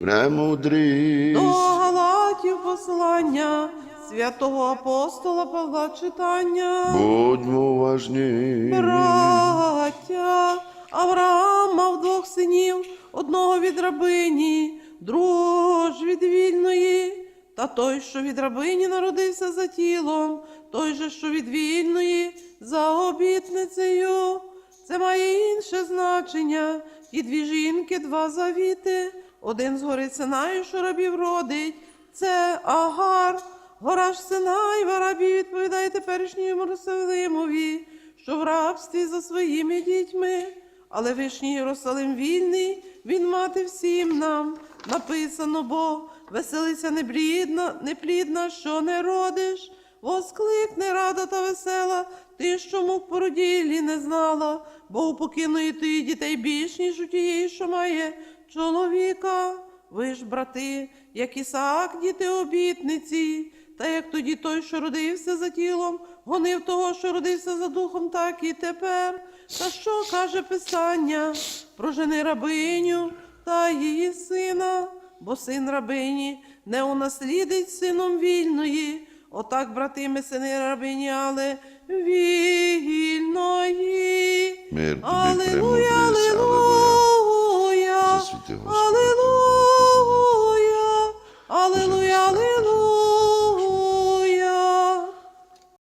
Премудрість. До Галатів послання святого апостола Павла читання. Будьмо уважні. Браття, Авраам мав двох синів, одного від рабині, другого ж від вільної. Та той, що від рабині народився за тілом, той же, що від вільної, за обітницею. Це має інше значення. Ті дві жінки, два завіти. Один з гори Синаю, що рабів родить, це Агар. Гора ж Синай, в рабі відповідає теперішньому Єрусалимові, що в рабстві за своїми дітьми. Але вишній Єрусалим вільний, він мати всім нам. Написано, бо веселися неблідна, неплідна, що не родиш. Воскликне рада та весела, ти, що мук породілі не знала, бо у покиної ти дітей більш, ніж у тієї, що має чоловіка. Ви ж, брати, як Ісаак, діти обітниці, та як тоді той, що родився за тілом, гонив того, що родився за духом, так і тепер. Та що каже Писання про жени рабиню та її сина, бо син рабині не унаслідить сином вільної. Отак, брати, ми сини рабиняли вільної. Мир тобі, премудрість. алілуя.